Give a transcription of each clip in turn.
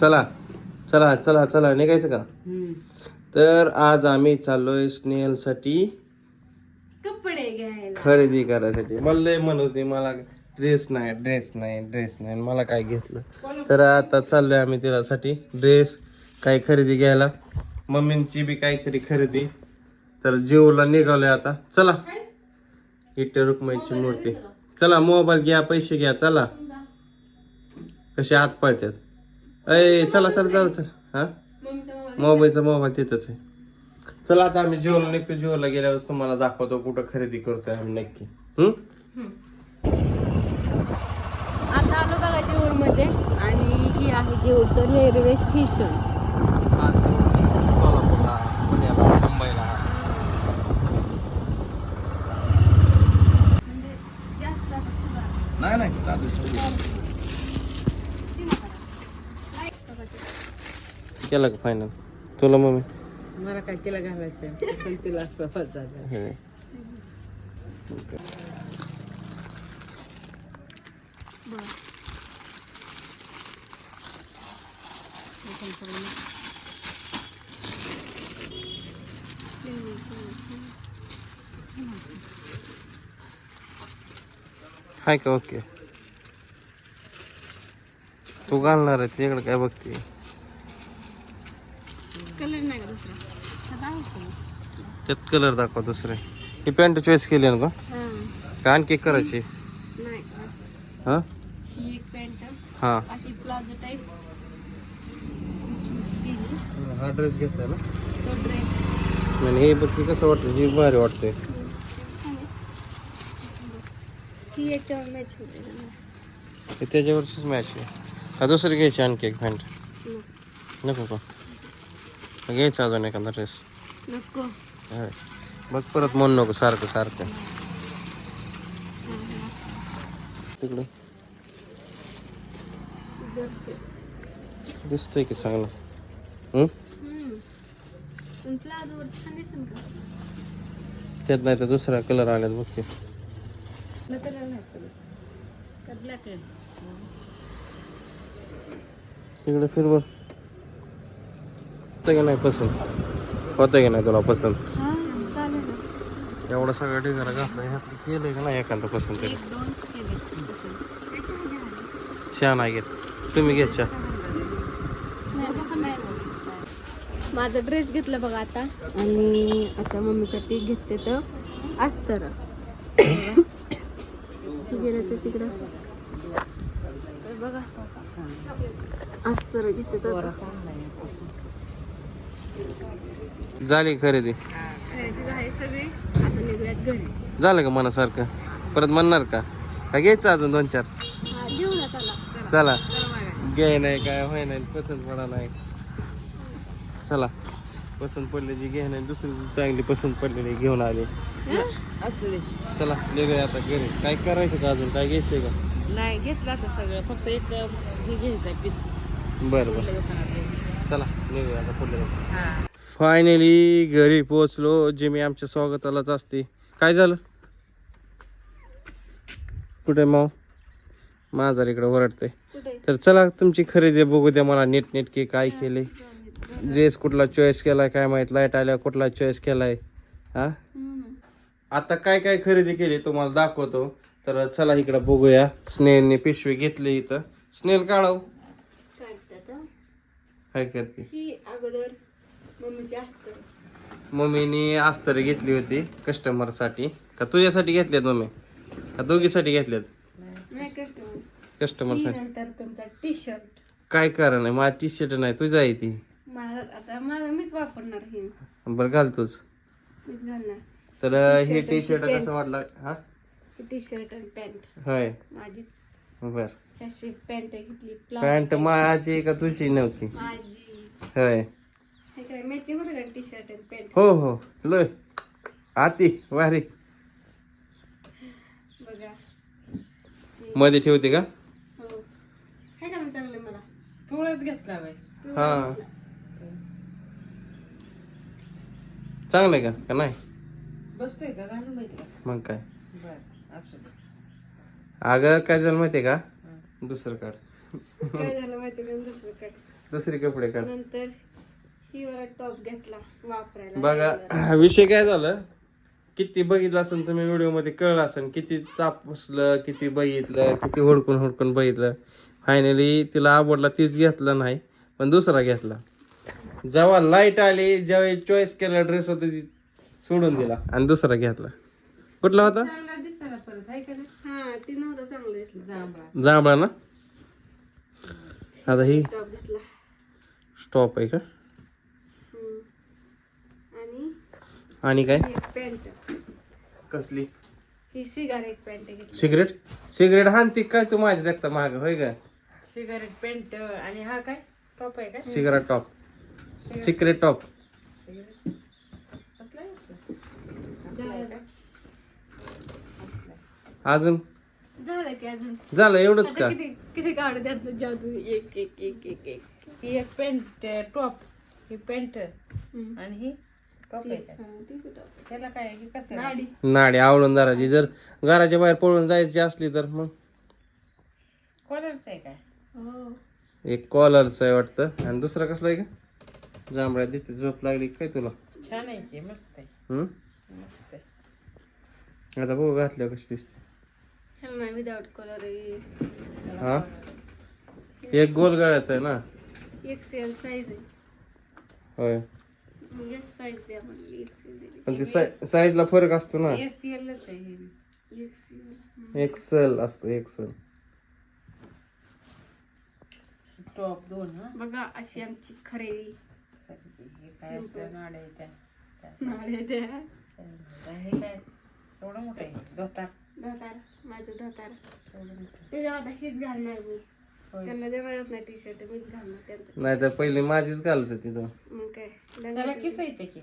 चला चला चला चला निघायचं का? तर आज आम्ही चाललोय स्नेहलसाठी कपडे घ्यायला. खरेदी करायसाठी. मला लय म्हणत होती मला ड्रेस नाही ड्रेस नाही ड्रेस नाही मला काय घेतलं? तर आता चाललोय आम्ही त्यासाठी ड्रेस काही खरेदी घ्यायला. मम्मींची बी काहीतरी खरेदी. तर जिओला निघालोय आता. चला. इथे रुक्माईची मूर्ती. चला. मोबाईल घ्या पैसे घ्या चला. कसे हात पळतात. अय चला चला चला चला. हा? मोबाईलचा मोबाईल तिथंच आहे. चला आता आम्ही जिओला निघतो. जिओला गेल्यावर तुम्हाला दाखवतो कुठं खरेदी करतोय आम्ही नक्की. हम्म आता आलो बघा जेऊरमध्ये आणि ही आहे जेऊरचं रेल्वे स्टेशन. आज सोलापूरला पुण्याला मुंबईला. म्हणजे नाही नाही चालू केलं का फायनल तुला मम्मी? मला काय तिला घालायचं तिला असं झालं हे. हाय का? ओके. तू घालणार आहे तिकडे काय बघते? कलर नाही का दुसरा। आता आहे का? त्यात कलर दाखवा दुसरे। ही पॅन्ट चॉईस केली ना का आणखी करायची बस। हा? ही। हा। अशी प्लाझो टाईप हा ड्रेस घेतलाय ना? तो आणि हे बघ कसं वाटतं भारी वाटतंय ही मॅच ना. त्याच्यावरचीच मॅच आहे हा दुसरी घ्यायची आणखी एक पॅन्ट नको का घ्यायचा अजून एखादा ड्रेस नको बघ परत म्हणू नको सारखं सारखं. तिकडे. दिसतंय की चांगलं. हं? का? त्यात नाही तर दुसरा कलर आल्यात बघ आहे. तिकडे फिर बघ होतं की नाही पसंत? होतं की नाही तुला पसंत? हां चालेल ना. एवढा सगळं ढिगारा घातलं ह्यात. केलंय का नाही एखादं पसंत? तरी एक दोन केले पसंत. त्याच्यामध्ये आहे. घेत तुम्ही घ्या चहा. माझा ड्रेस घेतला बघा आता. आणि आता मम्मीसाठी घेते तर अस्तर. हे गेलं तर तिकडं. तर बघा. अस्तर घेते तर आता. झाली खरेदी? खरेदी आहे सगळी. आता निघूयात घरी. झालं का मनासारखं? परत म्हणणार का? का घ्यायचं अजून दोन चार? हा, घेऊ ना चला. चला. घ्याय नाही काय होय नाही पसंत पडा नाही. चला. पसंत पडल्याची घ्याय नाही. दुसरी चांगली पसंत पडलेली घेऊन आले. असू दे. चला निघूया आता घरी. काय करायचं का अजून? काय घ्यायचंय का? नाही घेतलं आता सगळं. फक्त एक हे घ्यायचं पीस बरं बरं. निघूया आता पुढे हा फायनली घरी पोहोचलो. जे मी आमच्या स्वागतालाच असते. काय झालं? कुठे माव माझा इकडे ओरडते कुठे? तर चला तुमची खरेदी बघू द्या मला. नीट नेटके काय केले. ड्रेस कुठला चॉईस केलाय काय माहीत? लाइट आल्या कुठला चॉईस केलाय? हा. आता काय काय खरेदी केली तुम्हाला दाखवतो. तर चला इकडे बघूया. स्नेहलने पिशवी घेतली इथं. स्नेल काढाव. काय करते? ही अगोदर मम्मीची मम्मीने अस्तर घेतली होती कस्टमरसाठी. का तुझ्यासाठी घेतल्यात मम्मी? का दोघीसाठी घेतल्यात नाही कस्टमर कस्टमरसाठी. नंतर तुमचा टी शर्ट काय कारण आहे? माझी टी शर्ट नाही तुझा आहे ती. माझा आता माझा मीच वापरणार हे. बरं घाल तूच. मीच घालणार. तर हे टी शर्ट कसं वाटलं? हा? टी शर्ट आणि पॅन्ट होय. माझीच. बर. अशी पॅन्ट घेतली पॅन्ट माझी का तुझी नव्हती? माझी. होय. हे काय मॅचिंग होतं का टी शर्ट आणि पॅन्ट. हो हो. लय. आती वारी बघा. मध्ये ठेवते का? हो. हे का मग चांगलं मला. पिवळाच घेतला बाई. हा. चांगलं आहे का? का नाही? बसतोय का? घालून माहिती का मग काय? बर असू दे. अगं काय झालं माहितीये का? दुसरं काढ. काय झालं माहिती का? दुसरं काय दुसरी कपडे काढ. नंतर ही वाला टॉप घेतला वापरायला. बघा विषय काय झालं? किती बघितलं असेल तुम्ही व्हिडिओमध्ये कळलं असेल. किती चापसलं किती बघितलं किती हुडकून हुडकून बघितलं. फायनली तिला आवडला तीच घेतला नाही पण दुसरा घेतला. जेव्हा लाइट आली ज्यावेळी चॉईस केला ड्रेस होता ती सोडून दिला. आणि दुसरा घेतला. कुठला होता? परत आहे का नाही हा ती नव्हतं चांगलं दिसलं. जांभळा. जांभळा ना? आता ही टॉप घेतला. स्टॉप आहे का? हम्म. आणि? आणि काय? एक पॅन्ट कसली? ही सिगारेट पॅन्ट घेतली. सिगरेट सिगरेट हानती काय तू माझ्या देखता महाग होय का? सिगारेट पेंट आणि हा काय? टॉप आहे का सिगरेट टॉप सिक्रेट टॉप कसला आहे? असला? असला आहे का? अजून? झालं की अजून. झालं एवढंच आता का? किती किती काढू द्यात जाऊ तू एक एक एक एक एक. ही एक पेंट टॉप. ही पेंट हम्म. आणि ही टॉप आहे का? हा, ती कुठं? त्याला काय आहे की कसं आहे? नाडी. नाडी आवडून दाराची. जर घराच्या बाहेर पळून जायची असली तर मग? कॉलरचं आहे काय? हो. एक कॉलरचं आहे वाटतं. आणि दुसरा कसला आहे का? जांभळ्या तिथे झोप लागली काय तुला? छान आहे की मस्त आहे. हम्म? मस्त आहे. आता बघू घातल्यावर कशी दिसते. विदाउट कलर हा? एक गोल गळ्याचा आहे ना? एक्सेल साईज आहे. होय. मग एस साईज द्या मला एक्सेल दिली पण ती साईजला फरक असतो ना? एस एलच आहे हे. एक्सेल एक्सेल असतो एक्सेल टॉप दोन हा. बघा अशी आमची खरेदी हे काय असतं नाड्या त्या त्या- नाडे द्या त्या- हे काय एवढं मोठं आहे? धोतार. धोतार माझं धोतार. एवढं मोठं त्याच्या आता हेच घालणार मी. त्यांना नाही टी शर्ट मीच घालणार त्यांचं. नाहीतर पहिले माझीच घालत तिथं. मग काय? त्याला किस येते की?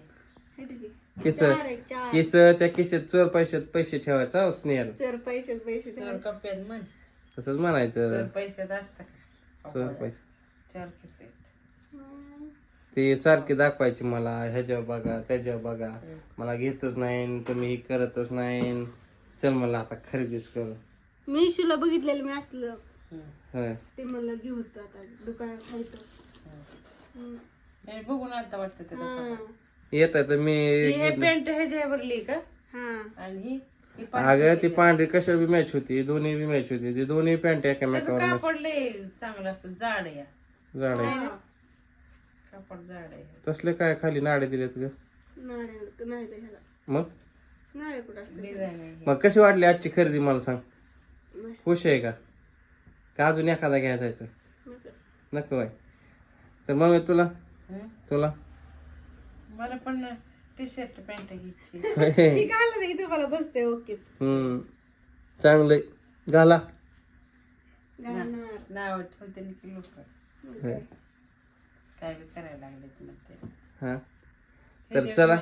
हाय ठीक आहे. किस चार आहे चार. किस त्या किशेत चोर पैशात पैसे ठेवायचा हो, स्नेहल? तर पैसे पैसे चोर म्हण. तसंच चोर म्हणायचं पैशात असतं का? चोर पैसे. चार किस आहेत हम्म. ते सारखे दाखवायचे मला ह्याच्यावर बघा त्याच्यावर बघा. मला घेतच नाही तुम्ही हे करतच नाही. चल मला आता खरेदीच करू. मी शिला बघितलेलं मी असलं. होय. ते मला घेऊन जातात दुकानात खायचं हम्म. नाही, बघून आता वाटतं ते हा. येत आहे तर मी हे पेंट ह्याच्यावरली का? हा. आणि ही ही अगं ती पांढरी कशा बी मॅच होती? दोन्ही बी मॅच होती. ती दोन्ही पॅन्ट त्याचं एकामेकावर. कापड लय चांगलं असतं. जाड आहे. जाड आहे. हा. कापड जाड आहे. तसले काय खाली नाडे दिलेत ग? नाळे नाही ते ह्याला. मग? असते? आहे मग कशी वाटली आजची खरेदी मला सांग? मस्त. खुश आहे का? का अजून एखादा घ्यायचा मस्त. नको. आहे तर मग तुला हं? तुला. मला पण टी शर्ट पॅन्ट घ्यायची ती घालणार की तुम्हाला बसते ओके. हम्म. चांगलंय. घाला. घालणार. नाव ठेवते ना की लोक. होय. काय बी करायला लागले तुला ते. हा? तर चला.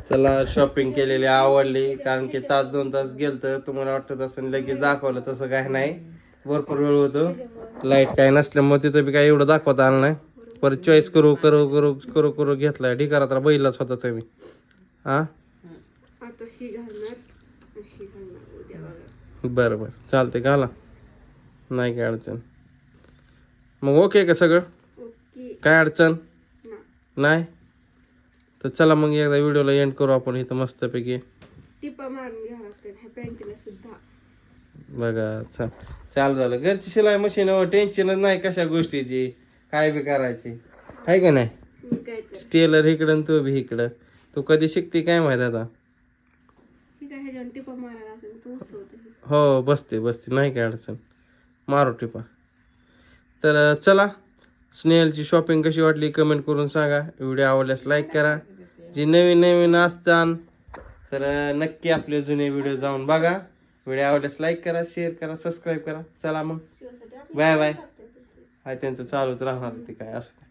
चला शॉपिंग केलेली आवडली कारण की तास दोन तास गेलत. तुम्हाला वाटत असं लगेच दाखवलं तसं काय नाही. भरपूर वेळ होतो. लाइट काय नसल्यामुळे तिथं बी काय एवढं दाखवता आलं नाही. परत चॉईस करू करू करू करू करू घेतलाय ढिकारा तर बैलाच होता तुम्ही. हा? ही ही बरं बरं. चालते घाला. नाही काय अडचण. मग ओके का सगळं? ओके काय अडचण? नाही? तर चला मग एकदा व्हिडिओला एंड करू आपण इथं मस्तपैकी. टिपा मारून घ्या लागते ह्या पॅन्टीला सुद्धा. बघा चाल. चाल झालं. घरची शिलाई मशीन टेन्शनच नाही कशा गोष्टीची काय बी करायची. आहे का नाही? मी काय तर. टेलर इकडं आणि तू बी इकडं. तू कधी शिकते काय माहीत आता? ही काय ह्याच्यावर टिपा मारायला लागते तू उसवते. हो बसते बसते. नाही काय अडचण. मारो टिपा. तर चला. स्नेहलची शॉपिंग कशी वाटली कमेंट करून सांगा. व्हिडिओ आवडल्यास लाईक करा. जे नवीन नवीन असतात तर नक्की आपले जुने व्हिडिओ जाऊन बघा. व्हिडिओ आवडल्यास लाईक करा शेअर करा सबस्क्राईब करा. चला मग. बाय बाय हाय त्यांचं चालूच राहणार ते काय असं